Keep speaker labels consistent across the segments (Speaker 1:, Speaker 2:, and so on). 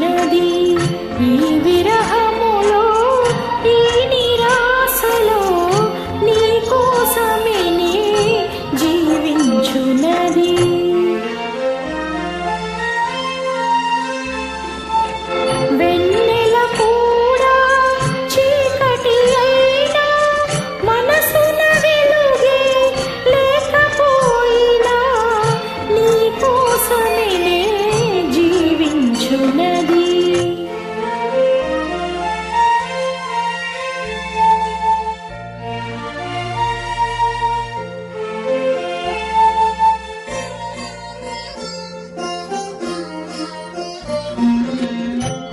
Speaker 1: నీ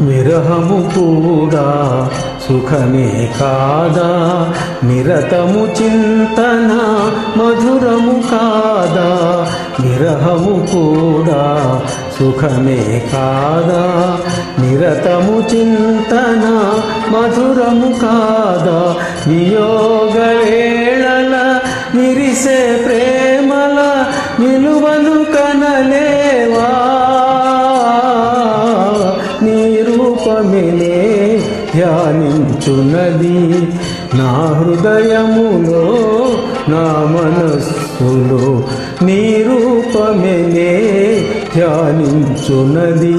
Speaker 2: విరహము కూడా సుఖమే కాదా? నిరతము చింతన మధురము కాదా? విరహము కూడా సుఖమే కాదా? నిరతము చింతన మధురము కాదా? వియోగ వేళల విరిసే ప్రేమ ఉన్నది. నా హృదయములో నా మనస్సులో నీ రూపమే ధ్యానించున్నది.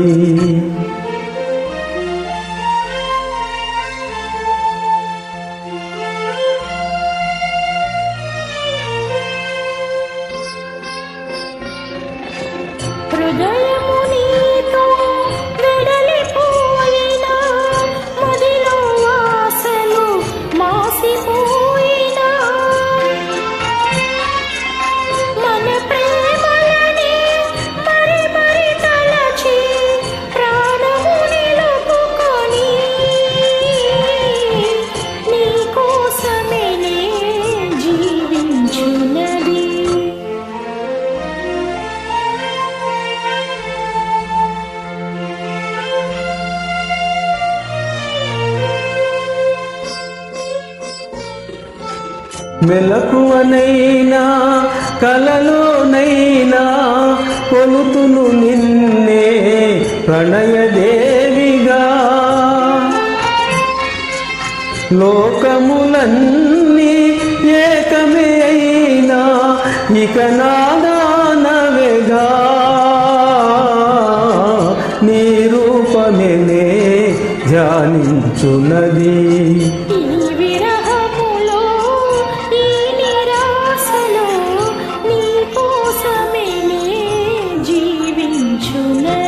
Speaker 2: మెలకువనైనా కలలోనైనా కొలుతును నిన్నే ప్రణయదేవిగా. లోకములన్నీ ఏకమే అయినా ఇక నాదానవేగా నీ రూపమే ధ్యానించున్నది.
Speaker 1: show now.